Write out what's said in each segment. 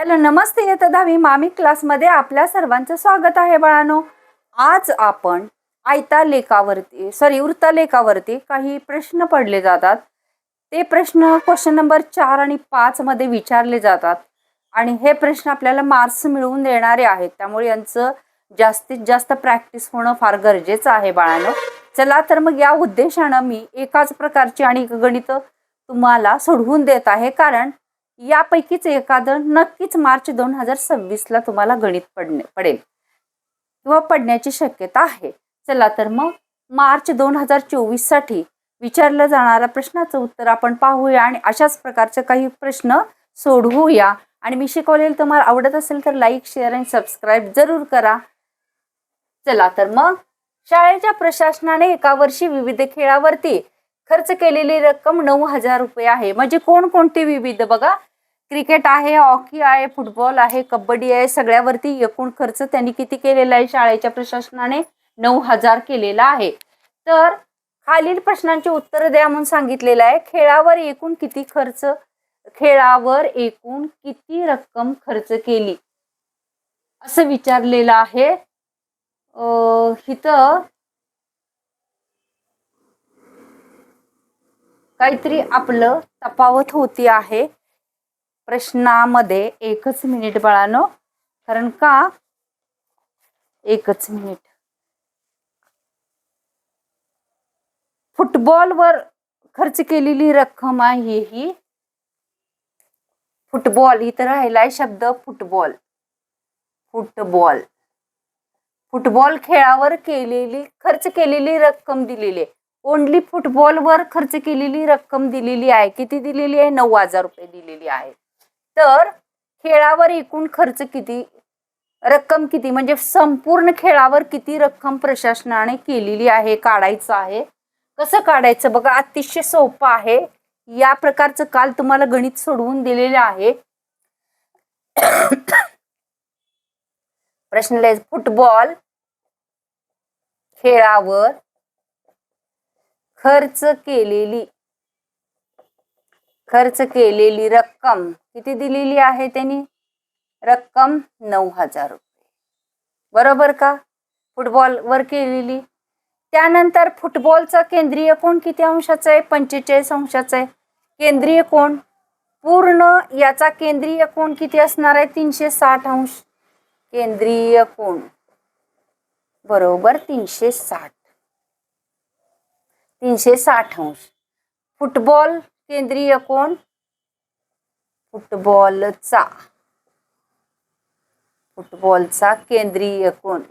Hello नमस्ते येत मामी क्लासमध्ये आपल्या सर्वांचं स्वागत आहे बाळानो. आज आपण आयता लेखावरती सॉरी वृत्ता लेखावरती काही प्रश्न पडले जातात. ते प्रश्न क्वेश्चन नंबर चार आणि पाचमध्ये विचारले जातात. आणि हे प्रश्न आपल्याला मार्क्स मिळवून देणारे आहेत. त्यामुळे यांचं जास्तीत जास्त प्रॅक्टिस होणं फार गरजेचं आहे बाळानो. चला तर मग या उद्देशानं मी एकाच प्रकारची आणि गणितं तुम्हाला सोडवून देत आहे. कारण यापैकीच एखादं नक्कीच मार्च दोन हजार सव्वीसला तुम्हाला गणित पडणे पडेल. किंवा पडण्याची शक्यता आहे. चला तर मग मार्च दोन हजार चोवीससाठी विचारलं जाणाऱ्या प्रश्नाचं उत्तर आपण पाहूया आणि अशाच प्रकारचे काही प्रश्न सोडवूया. आणि मी शिकवलेलं तुम्हाला आवडत असेल तर लाईक शेअर आणि सबस्क्राईब जरूर करा. चला तर मग शाळेच्या प्रशासनाने एका वर्षी विविध खेळावरती खर्च केलेली रक्कम नऊ हजार रुपये आहे. म्हणजे कोणकोणते विविध? बघा क्रिकेट आहे हॉकी आहे फुटबॉल आहे कबड्डी आहे सगळ्यावरती एकूण खर्च त्यांनी किती केलेला आहे? शाळेच्या प्रशासनाने नऊ हजार केलेला आहे. तर खालील प्रश्नांची उत्तर द्या म्हणून सांगितलेलं आहे. खेळावर एकूण किती खर्च? खेळावर एकूण किती रक्कम खर्च केली? असं विचारलेलं आहे. इथं काहीतरी आपलं तफावत होती आहे. प्रश्नामध्ये एकच मिनिट बाळानो. कारण का? एकच मिनिट. फुटबॉलवर खर्च केलेली रक्कम आहे ही. फुटबॉल इथं राहिलाय शब्द फुटबॉल. फुटबॉल. फुटबॉल खेळावर केलेली खर्च केलेली रक्कम दिलेली. आहे ओनली फुटबॉलवर खर्च केलेली रक्कम दिलेली आहे. किती दिलेली आहे? नऊ हजार रुपये दिलेली आहे. तर खेळावर एकूण खर्च किती रक्कम किती म्हणजे संपूर्ण खेळावर किती रक्कम प्रशासनाने केलेली आहे काढायचं आहे? कसं काढायचं? बघा अतिशय सोपं आहे. या प्रकारचं काल तुम्हाला गणित सोडवून दिलेलं आहे. प्रश्न फुटबॉल खेळावर खर्च केलेली खर्च केलेली रक्कम. किती दिलेली आहे त्यांनी? रक्कम नऊ हजार रुपये. बरोबर का? फुटबॉलवर केलेली. त्यानंतर फुटबॉलचा केंद्रीय कोण किती अंशाचा आहे? पंचेचाळीस अंशाचा आहे. केंद्रीय कोण? पूर्ण याचा केंद्रीय कोण किती असणार आहे? तीनशे साठ अंश. केंद्रीय कोण? बरोबर तीनशे साठ. तीनशे साठ अंश. फुटबॉल केंद्रीय कोण? फुटबॉलचा. फुटबॉलचा केंद्रीय कोण?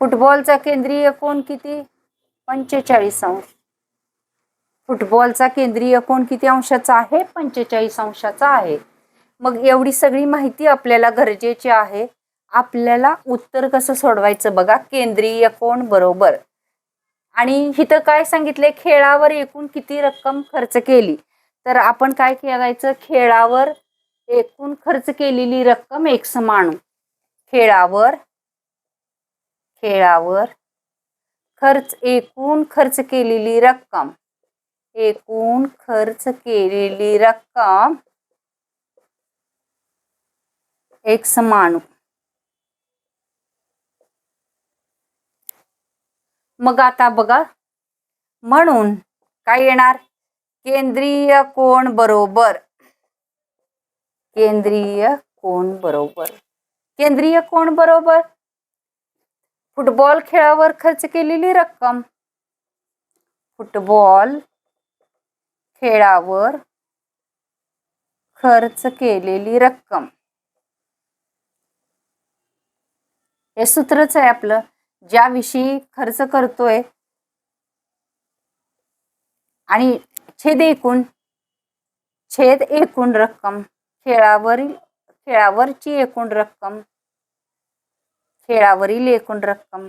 फुटबॉलचा केंद्रीय कोण किती? पंचेचाळीस अंश. फुटबॉलचा केंद्रीय कोण किती अंशाचा आहे? पंचेचाळीस अंशाचा आहे. मग एवढी सगळी माहिती आपल्याला गरजेची आहे. आपल्याला उत्तर कसं सोडवायचं बघा? केंद्रीय कोण बरोबर. आणि इथं काय सांगितले खेळावर एकूण किती रक्कम खर्च केली? तर आपण काय करायचं खेळावर एकूण खर्च केलेली रक्कम एक समान खेळावर खेळावर खर्च एकूण खर्च केलेली रक्कम एकूण खर्च केलेली रक्कम एक समान मग आता बघा. म्हणून काय येणार? केंद्रीय कोण बरोबर? केंद्रीय कोण बरोबर? केंद्रीय कोण बरोबर? फुटबॉल खेळावर खर्च केलेली रक्कम. फुटबॉल खेळावर खर्च केलेली रक्कम. हे सूत्रच आहे आपलं. ज्याविषयी खर्च करतोय. आणि छेद एकूण छेद एकूण रक्कम खेळावरील खेळावरची एकूण रक्कम खेळावरील एकूण रक्कम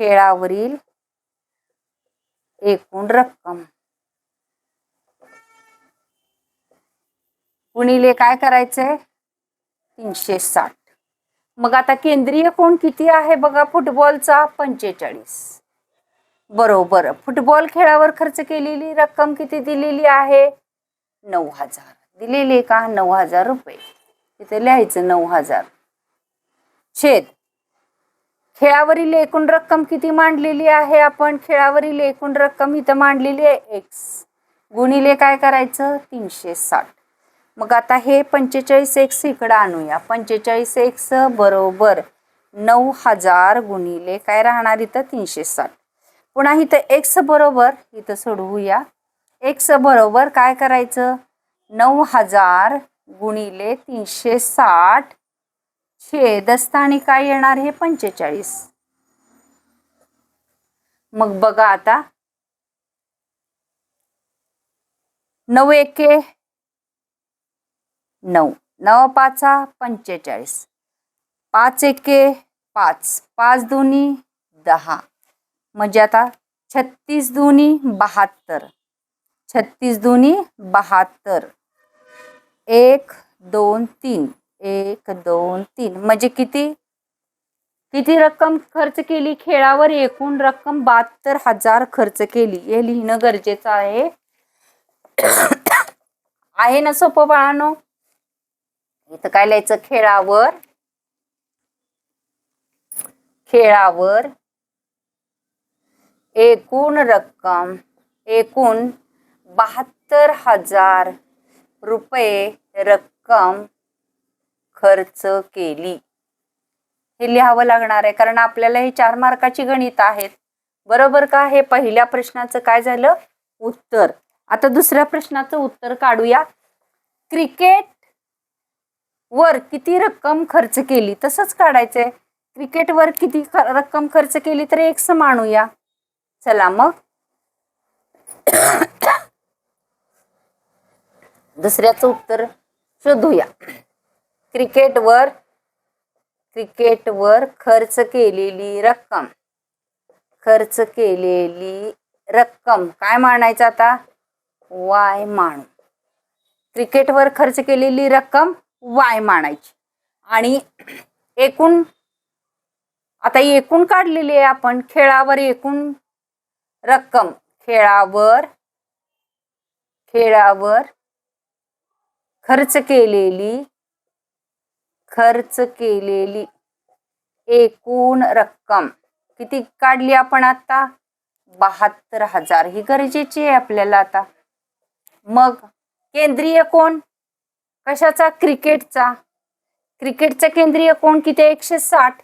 खेळावरील एकूण रक्कम. गुणिले काय करायचंय? तीनशे साठ. मग आता केंद्रीय कोण किती आहे बघा फुटबॉलचा पंचेचाळीस. बरोबर फुटबॉल खेळावर खर्च केलेली रक्कम किती दिलेली आहे? नऊ हजार. दिलेले का? नऊ हजार रुपये. तिथे लिहायचं नऊ हजार. छेद. खेळावरील एकूण रक्कम किती मांडलेली आहे आपण? खेळावरील एकूण रक्कम इथं मांडलेली आहे एक्स गुणिले काय करायचं? तीनशे साठ. मग आता हे पंचेचाळीस एक्स इकडं आणूया. पंचेचाळीस एक्स बरोबर नऊ हजार गुणिले काय राहणार इथं? तीनशे साठ. पुन्हा इथं एक्स बरोबर इथं सोडवूया. एक्स बरोबर काय करायचं? नऊ हजार गुणिले तीनशे साठ छेदस्थानी काय येणार? हे पंचेचाळीस. मग बघा आता. नऊ एके नऊ. नऊ पाचा पंचेचाळीस. पाच एके पाच. पाच दोन्ही दहा. म्हणजे आता छत्तीस दोन्ही बहात्तर. छत्तीस दोन्ही बहात्तर. एक दोन तीन. एक दोन तीन. म्हणजे किती? किती रक्कम खर्च केली? खेळावर एकूण रक्कम बहात्तर हजार खर्च केली. हे लिहिणं गरजेचं आहे. आहे ना सोपं बाळानो? इथं काय लिहायचं? खेळावर. खेळावर. एकूण रक्कम एकूण बहात्तर हजार रुपये रक्कम खर्च केली. हे लिहावं लागणार आहे कारण आपल्याला हे चार मार्काची गणित आहेत. बरोबर का? हे पहिल्या प्रश्नाचं काय झालं? उत्तर. आता दुसऱ्या प्रश्नाचं उत्तर काढूया. क्रिकेट वर किती रक्कम खर्च केली तसंच काढायचंय. क्रिकेटवर किती ख- रक्कम खर्च केली तर एक मानूया चला मग. दुसऱ्याचं उत्तर शोधूया. क्रिकेटवर क्रिकेटवर खर्च केलेली रक्कम. खर्च केलेली रक्कम. काय मानायचं आता? वाय माणू क्रिकेटवर खर्च केलेली रक्कम? वाय मानायची. आणि एकूण आता एकूण काढलेली आहे आपण खेळावर एकूण रक्कम. खेळावर खेळावर खर्च केलेली खर्च केलेली एकूण रक्कम. किती काढली आपण आता? बहात्तर हजार. ही गरजेची आहे आपल्याला आता. मग केंद्रीय कोण? कशाचा? क्रिकेटचा. क्रिकेटचा केंद्रीय कोण किती? एकशे साठ.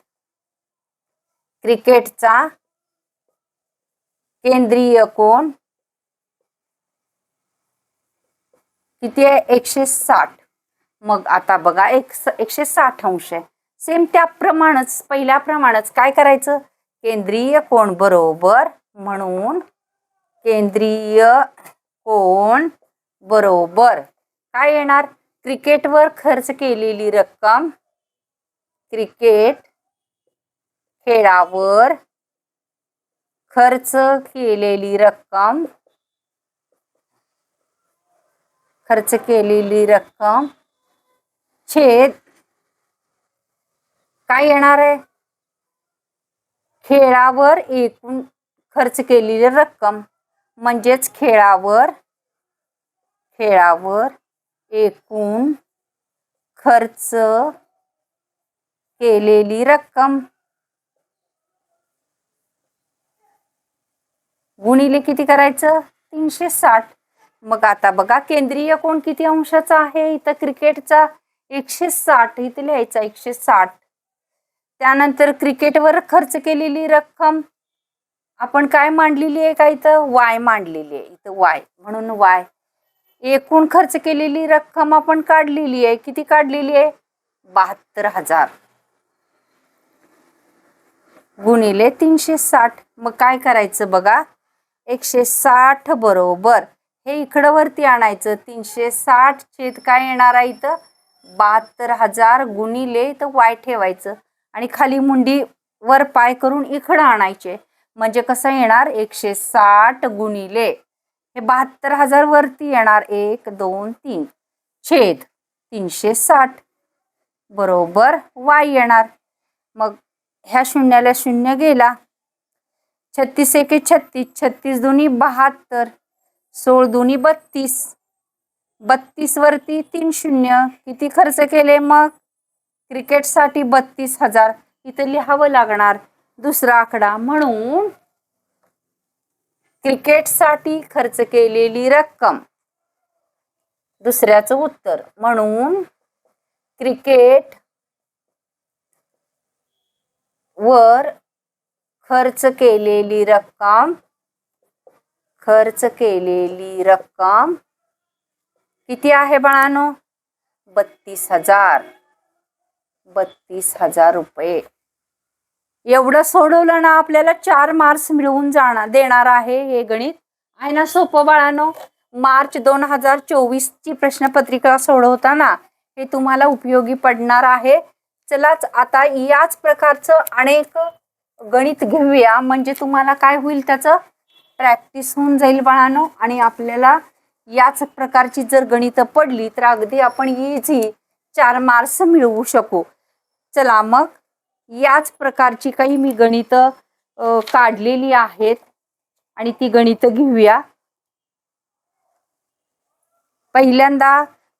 क्रिकेटचा केंद्रीय कोण? किती आहे? एकशे साठ. मग आता बघा एक एकशे साठ अंश आहे. सेम त्याप्रमाणेच पहिल्याप्रमाणेच काय करायचं? केंद्रीय कोण बरोबर म्हणून केंद्रीय कोण बरोबर काय येणार? क्रिकेटवर खर्च केलेली रक्कम क्रिकेट खेळावर खर्च केलेली रक्कम खर्च केलेली रक्कम छेद काय येणार आहे? खेळावर एकूण खर्च केलेली रक्कम म्हणजेच खेळावर खेळावर एकूण खर्च केलेली रक्कम. गुणिले किती करायचं? तीनशे साठ. मग आता बघा केंद्रीय कोण किती अंशाचा आहे? इथं क्रिकेटचा एकशे साठ इथे लिहायचा एकशे साठ. त्यानंतर क्रिकेटवर खर्च केलेली रक्कम. आपण काय मांडलेली आहे का इथं? वाय मांडलेली आहे. इथं वाय म्हणून वाय. एकूण खर्च केलेली रक्कम आपण काढलेली आहे. किती काढलेली आहे? बहात्तर हजार. गुणिले तीनशे साठ. मग काय करायचं बघा? एकशे साठ बरोबर. हे इकडं वरती आणायचं. तीनशे साठ छेद काय येणार आहे इथं? बहात्तर हजार गुणिले इथं वाय ठेवायचं. आणि खाली मुंडी वर पाय करून इकडं आणायचे. म्हणजे कसं येणार? एकशे साठ गुणिले हे बहात्तर हजार वरती येणार. एक दोन तीन. छेद तीनशे साठ. बरोबर वाय येणार. मग ह्या शून्याला शून्य गेला. छत्तीस एके छत्तीस. छत्तीस दोन्ही बहात्तर. सोळ दोन्ही बत्तीस. बत्तीस वरती तीन शून्य. किती खर्च केले मग? क्रिकेटसाठी बत्तीस हजार. इथं लिहावं लागणार दुसरा आकडा म्हणून क्रिकेटसाठी खर्च केलेली रक्कम. दुसऱ्याचं उत्तर म्हणून क्रिकेट वर खर्च केलेली रक्कम खर्च केलेली रक्कम किती आहे बाळानो? बत्तीस हजार. बत्तीस हजार रुपये. एवढं सोडवलं ना आपल्याला चार मार्क्स मिळवून जाणार देणार आहे हे गणित. आहे ना सोपं बाळानो? मार्च दोन हजार चोवीसची प्रश्नपत्रिका सोडवताना हे तुम्हाला उपयोगी पडणार आहे. चलाच आता याच प्रकारचं अनेक गणित घेऊया. म्हणजे तुम्हाला काय होईल त्याचं? प्रॅक्टिस होऊन जाईल बाळानो. आणि आपल्याला याच प्रकारची जर गणितं पडली तर अगदी आपण इझी चार मार्क्स मिळवू शकू. चला मग. याच प्रकारची काही मी गणितं काढलेली आहेत. आणि ती गणितं घेऊया. पहिल्यांदा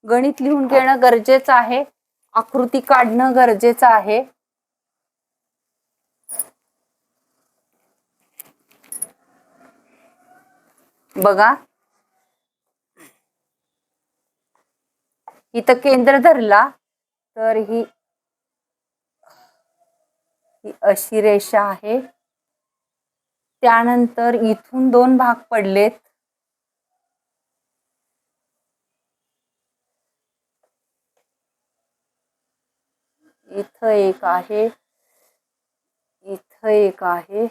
गणित लिहून घेणं गरजेचं आहे. आकृती काढणं गरजेचं आहे. बघा. इथं केंद्र धरला तर ही ही अशी रेषा आहे. त्यानंतर इथून दोन भाग पडलेत. इथं एक आहे. इथं एक आहे.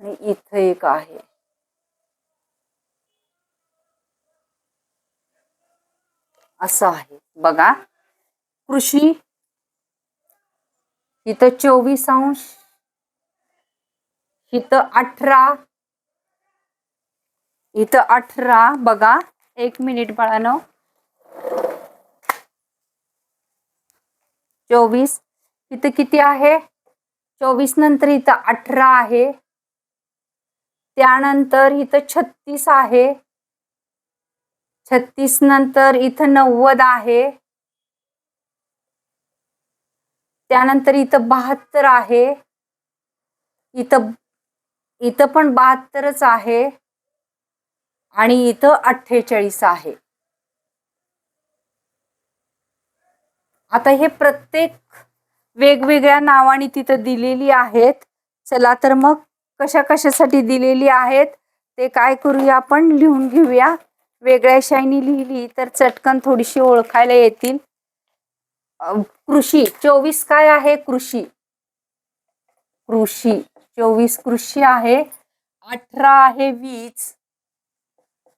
आणि इथं एक आहे. असं आहे. बघा. कृषी इथं चोवीस अंश इथं अठरा इथं अठरा. बघा एक मिनिट बाळानो. चोवीस. इथं किती आहे? चोवीस नंतर इथं अठरा आहे. त्यानंतर इथं छत्तीस आहे. छत्तीस नंतर इथं नव्वद आहे. त्यानंतर इथं बहात्तर आहे. इथं इथं पण बहात्तरच आहे. आणि इथं अठ्ठेचाळीस आहे. आता हे प्रत्येक वेगवेगळ्या नावाने तिथं दिलेली आहेत. चला तर मग कशा कशासाठी दिलेली आहेत ते काय करूया आपण लिहून घेऊया. वेगळ्या शाईनी लिहिली तर चटकन थोडीशी ओळखायला येतील. कृषी चोवीस काय आहे कृषी? कृषी चोवीस कृषी आहे अठरा आहे वीज.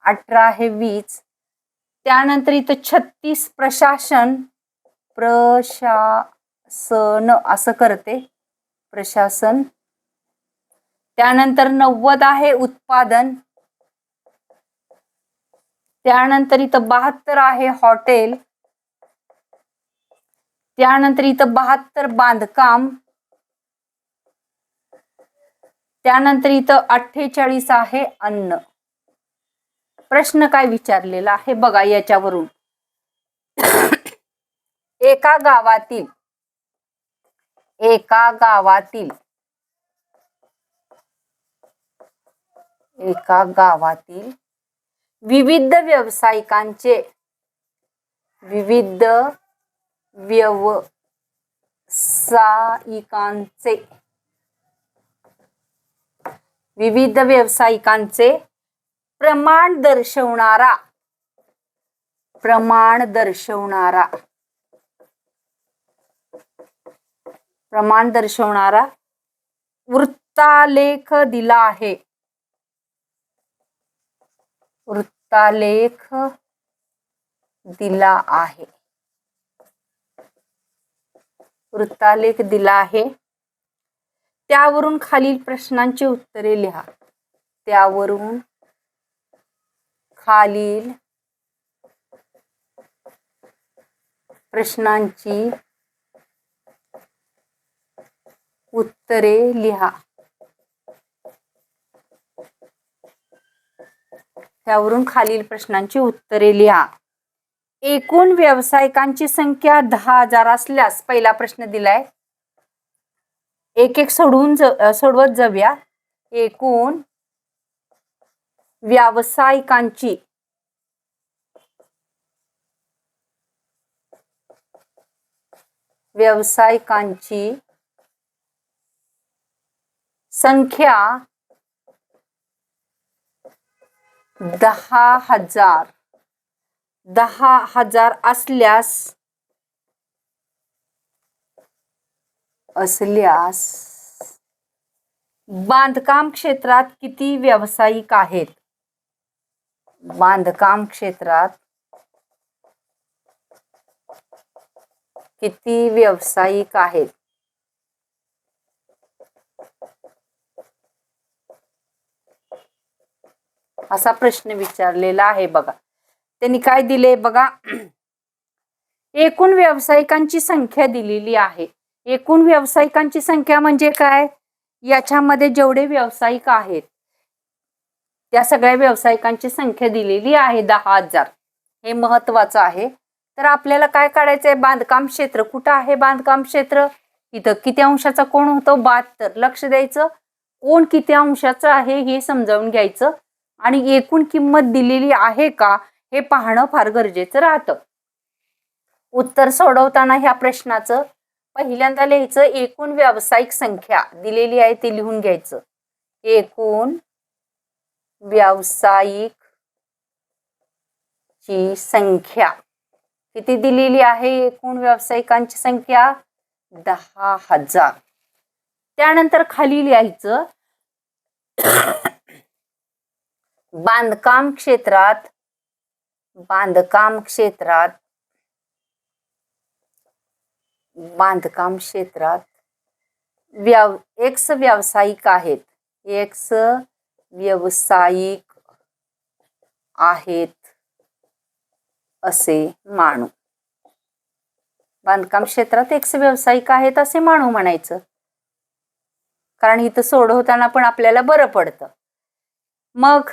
अठरा आहे वीज. त्यानंतर इथं छत्तीस प्रशासन प्रशासन असं करते प्रशासन. त्यानंतर नव्वद आहे उत्पादन. त्यानंतर इथं बहात्तर आहे हॉटेल. त्यानंतर इथं बहात्तर बांधकाम. त्यानंतर इथं अठ्ठेचाळीस आहे अन्न. प्रश्न काय विचारलेला आहे बघा याच्यावरून. एका गावातील एका गावातील एका गावातील विविध व्यावसायिकांचे विविध व्यवसायिकांचे विविध व्यावसायिकांचे प्रमाण दर्शवणारा प्रमाण दर्शवणारा प्रमाण दर्शवणारा वृत्तालेख दिला आहे. वृत्तालेख दिला आहे. वृत्तालेख दिला आहे. त्यावरून खालील प्रश्नांची उत्तरे लिहा. त्यावरून खालील प्रश्नांची उत्तरे लिहा. त्यावरून खालील प्रश्नांची उत्तरे लिहा. एकूण व्यावसायिकांची संख्या दहा हजार असल्यास पहिला प्रश्न दिलाय. एक एक सोडवून ज सोडवत जाऊया. एकूण व्यावसायिकांची व्यावसायिकांची संख्या दहा हजार दहा हज़ार असल्यास असल्यास बांधकाम क्षेत्रात किती व्यावसायिक आहेत? बांधकाम क्षेत्रात किती व्यावसायिक आहेत? असा प्रश्न विचारलेला आहे बघा. त्यांनी काय दिले? बघा. एकूण व्यावसायिकांची संख्या दिलेली आहे. एकूण व्यावसायिकांची संख्या म्हणजे काय? याच्यामध्ये जेवढे व्यावसायिक आहेत त्या सगळ्या व्यावसायिकांची संख्या दिलेली आहे दहा हजार. हे महत्वाचं आहे. तर आपल्याला काय काढायचं आहे बांधकाम क्षेत्र. कुठं आहे बांधकाम क्षेत्र? इथं किती अंशाचा कोण होतो? बहात्तर. लक्ष द्यायचं. कोण किती अंशाचं आहे हे समजावून घ्यायचं. आणि एकूण किंमत दिलेली आहे का? हे पाहणं फार गरजेचं राहतं. उत्तर सोडवताना ह्या प्रश्नाचं पहिल्यांदा लिहायचं एकूण व्यावसायिक संख्या दिलेली आहे ती लिहून घ्यायचं. एकूण व्यावसायिक ची संख्या. किती दिलेली आहे एकूण व्यावसायिकांची संख्या? दहा हजार. त्यानंतर खाली लिहायचं बांधकाम क्षेत्रात बांधकाम क्षेत्रात बांधकाम क्षेत्रात व्याव एक्स व्यावसायिक आहेत. एक्स व्यावसायिक आहेत असे मानू. बांधकाम क्षेत्रात एक्स व्यावसायिक आहेत असे मानू म्हणायचं. कारण इथं सोडवताना पण आपल्याला बरं पडतं. मग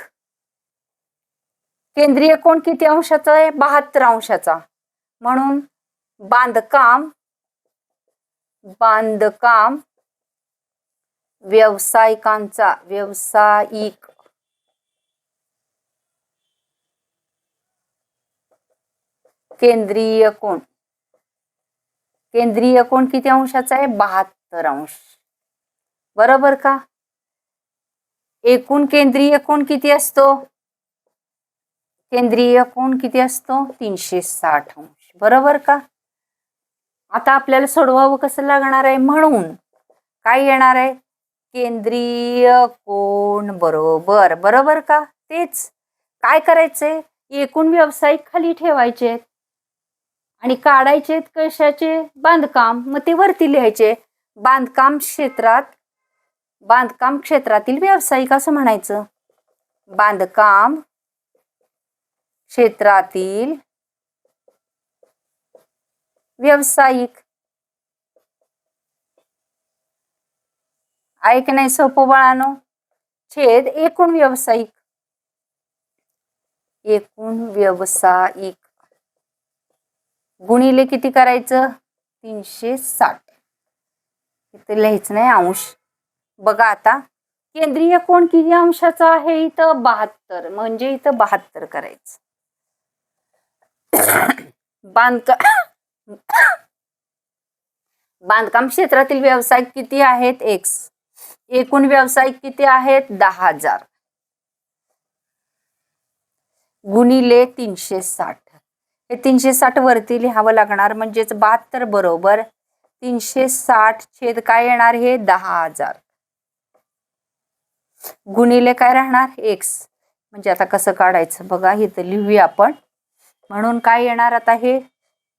केंद्रीय कोण किती अंशाचा आहे? बहात्तर अंशाचा. म्हणून बांधकाम बांधकाम व्यावसायिकांचा व्यावसायिक केंद्रीय कोण? केंद्रीय कोण किती अंशाचा आहे? बहात्तर अंश. बरोबर का? एकूण केंद्रीय कोण किती असतो? केंद्रीय कोण किती असतो? तीनशे साठ अंश. बरोबर का? आता आपल्याला सोडवावं कसं लागणार आहे? म्हणून काय येणार आहे? केंद्रीय कोण बरोबर. बरोबर का? तेच. काय करायचंय एकूण व्यावसायिक खाली ठेवायचे. आणि काढायचे कशाचे? बांधकाम. मग ते वरती लिहायचे. बांधकाम क्षेत्रात बांधकाम क्षेत्रातील व्यावसायिक असं म्हणायचं. बांधकाम क्षेत्रातील व्यावसायिक. आहे की नाही सोपं बाळानो. छेद एकूण व्यावसायिक. एकूण व्यावसायिक. गुणिले किती करायचं? तीनशे साठ. इथं लिहायचं नाही अंश. बघा आता. केंद्रीय कोण किती अंशाचा आहे? इथं बहात्तर. म्हणजे इथं बहात्तर करायचं. बांधकाम बांधकाम क्षेत्रातील व्यावसायिक किती आहेत? एक्स एकूण व्यावसायिक किती आहेत? दहा हजार. गुणिले तीनशे साठ. हे तीनशे साठ वरती लिहावं लागणार म्हणजेच बहात्तर बरोबर तीनशे साठ छेद काय येणार? हे दहा हजार. गुणिले काय राहणार? एक्स म्हणजे आता कसं काढायचं? बघा इथं लिहूया आपण. म्हणून काय येणार आता हे?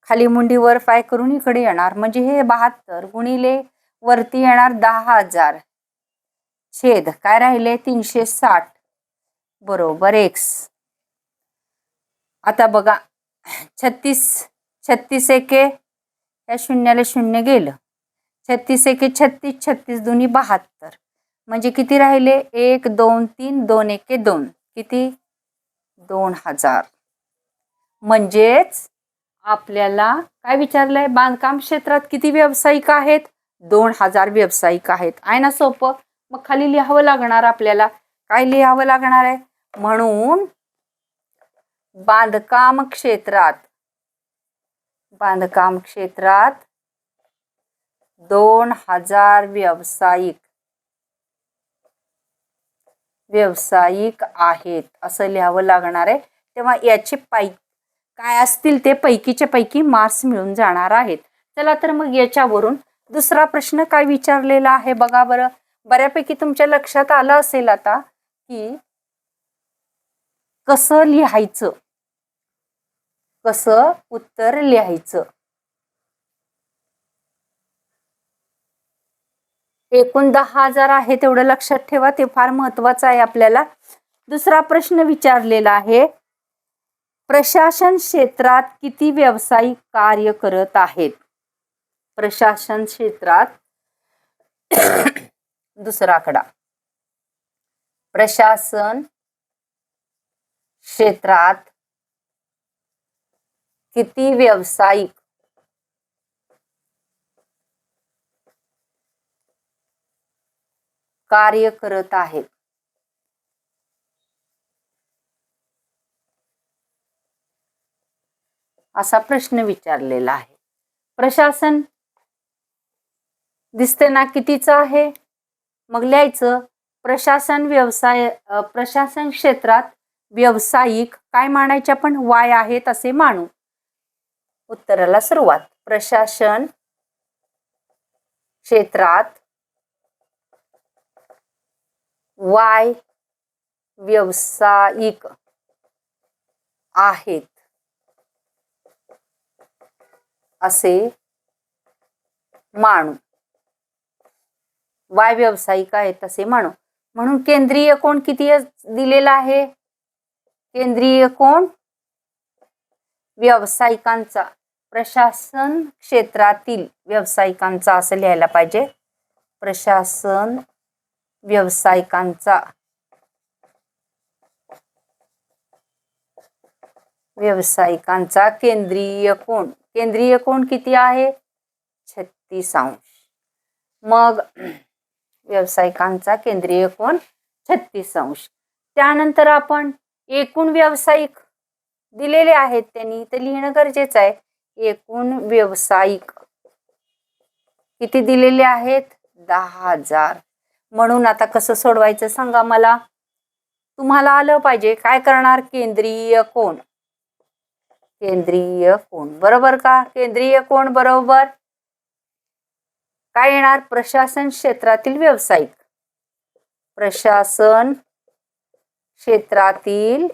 खाली मुंडी फाय करून इकडे येणार. म्हणजे हे बहात्तर गुणिले वरती येणार दहा हजार. छेद. काय राहिले? तीनशे साठ. बरोबर. एक्स आता बघा. छत्तीस छत्तीस एके. या शून्याला शून्य गेलं. छत्तीस एके छत्तीस छत्तीस दोन्ही बहात्तर. म्हणजे किती राहिले? एक दोन तीन दोन एके दोन. किती? दोन हजार. म्हणजेच आपल्याला काय विचारलंय? बांधकाम क्षेत्रात किती व्यावसायिक आहेत? दोन हजार व्यावसायिक आहेत. आहे ना सोपं? मग खाली लिहावं लागणार आपल्याला. काय लिहावं लागणार आहे? म्हणून बांधकाम क्षेत्रात बांधकाम क्षेत्रात दोन हजार व्यावसायिक व्यावसायिक आहेत. असं लिहावं लागणार आहे. तेव्हा याचे पाय काय असतील ते पैकीच्या पैकी मार्क्स मिळून जाणार आहेत. चला तर मग याच्यावरून दुसरा प्रश्न काय विचारलेला आहे बघा बरं. बऱ्यापैकी तुमच्या लक्षात आलं असेल आता की कसं लिहायचं? कसं उत्तर लिहायचं? एकूण दहा हजार आहे तेवढं लक्षात ठेवा ते फार महत्वाचं आहे आपल्याला. दुसरा प्रश्न विचारलेला आहे प्रशासन क्षेत्रात किती व्यावसायिक कार्य करत आहेत? प्रशासन क्षेत्रात दुसरा आकडा. प्रशासन क्षेत्रात किती व्यावसायिक कार्य करत आहेत? असा प्रश्न विचारलेला आहे. प्रशासन दिसते ना कितीचं आहे? मग लिहायचं प्रशासन व्यवसाय प्रशासन क्षेत्रात व्यावसायिक काय मानायचे आपण? वाय आहेत असे मानू. उत्तराला सुरुवात. प्रशासन क्षेत्रात वाय व्यावसायिक आहेत. असे मानू. वाय व्यावसायिक आहेत असे मानू. म्हणून केंद्रीय कोण किती दिलेला आहे? केंद्रीय कोण? व्यावसायिकांचा. प्रशासन क्षेत्रातील व्यावसायिकांचा असं लिहायला पाहिजे. प्रशासन व्यावसायिकांचा. व्यावसायिकांचा केंद्रीय कोण? केंद्रीय कोण किती आहे? छत्तीस अंश मग व्यावसायिकांचा केंद्रीय कोण? छत्तीस अंश त्यानंतर आपण एकूण व्यावसायिक दिलेले आहेत त्यांनी ते लिहिणं गरजेचं आहे. एकूण व्यावसायिक किती दिलेले आहेत? दहा हजार. म्हणून आता कसं सोडवायचं सांगा मला? तुम्हाला आलं पाहिजे. काय करणार? केंद्रीय कोण? केंद्रीय कोण? बरोबर का? केंद्रीय कोण बरोबर? काय येणार? प्रशासन क्षेत्रातील व्यावसायिक. प्रशासन क्षेत्रातील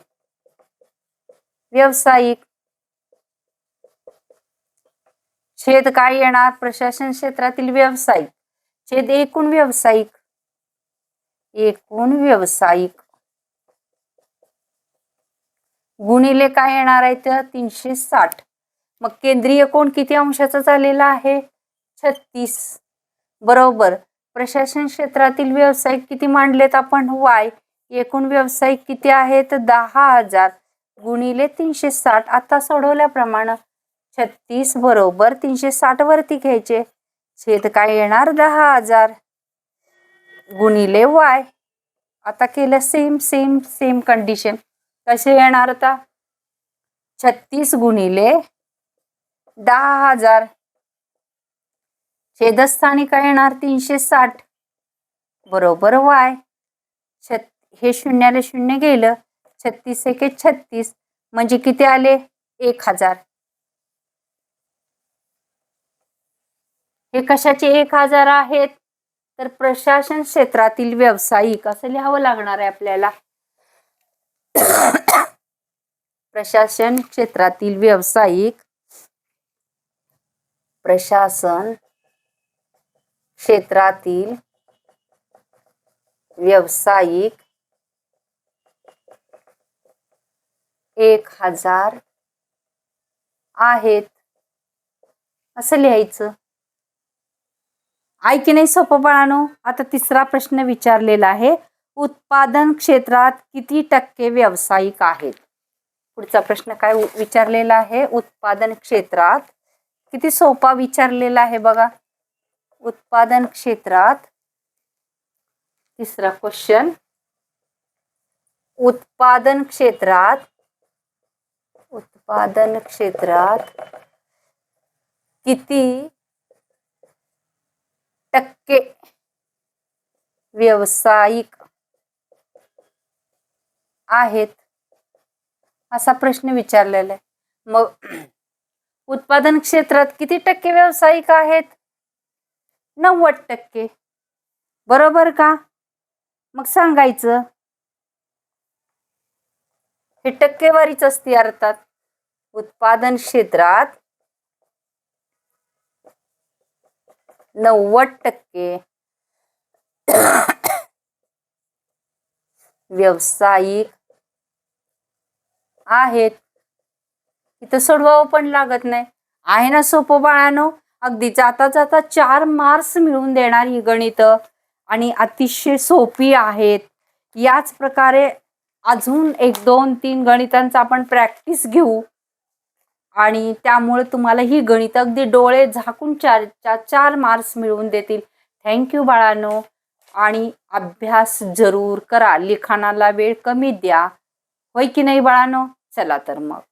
व्यावसायिक. छेद काय येणार? प्रशासन क्षेत्रातील व्यावसायिक. छेद एकूण व्यावसायिक. एकूण व्यावसायिक. गुणिले काय येणार आहे तर तीनशे साठ. मग केंद्रीय कोण किती अंशाचा झालेला आहे? छत्तीस. बरोबर. प्रशासन क्षेत्रातील व्यावसायिक किती मांडलेत आपण? वाय. एकूण व्यावसायिक किती आहेत? दहा हजार. गुणिले तीनशे साठ. आता सोडवल्याप्रमाणे छत्तीस. बरोबर. तीनशे साठ वरती घ्यायचे. छेद काय येणार? दहा हजार. गुणिले वाय. आता केलं सेम सेम सेम कंडिशन कसे येणार आता? छत्तीस गुणिले दहा हजार. छेदस्थानी काय येणार? तीनशे साठ. बरोबर वाय. छत हे शून्याला शून्य गेलं. छत्तीस एके छत्तीस. म्हणजे किती आले? एक हजार. हे कशाचे एक हजार आहेत? तर प्रशासन क्षेत्रातील व्यावसायिक असं लिहावं लागणार आहे आपल्याला. प्रशासन क्षेत्रातील व्यावसायिक प्रशासन क्षेत्रातील व्यावसायिक एक हजार आहेत. असं लिहायचं. आहे की नाही सोपं बाळानो? आता तिसरा प्रश्न विचारलेला आहे. उत्पादन क्षेत्रात किती टक्के व्यावसायिक आहेत? पुढचा प्रश्न काय विचारलेला आहे? उत्पादन क्षेत्रात किती सोपा विचारलेला आहे बघा. उत्पादन क्षेत्रात तिसरा क्वेश्चन उत्पादन क्षेत्रात उत्पादन क्षेत्रात किती टक्के व्यावसायिक आहेत? असा प्रश्न विचारलेला आहे. मग उत्पादन क्षेत्रात किती टक्के व्यावसायिक आहेत? नव्वद टक्के. बरोबर का? मग सांगायचं. हे टक्केवारीच असते अर्थात. उत्पादन क्षेत्रात नव्वद टक्के व्यावसायिक आहेत. इथं सोडवावं पण लागत नाही. आहे ना सोपं बाळानो? अगदी जाता जाता चार मार्क्स मिळवून देणार ही गणितं. आणि अतिशय सोपी आहेत. याच प्रकारे अजून एक दोन तीन गणितांचा आपण प्रॅक्टिस घेऊ. आणि त्यामुळे तुम्हाला ही गणित अगदी डोळे झाकून चार चार चार मार्क्स मिळवून देतील. थँक्यू बाळानो. आणि अभ्यास जरूर करा. लिखाणाला वेळ कमी द्या. होय की नाही बाळानो? चला तर मग.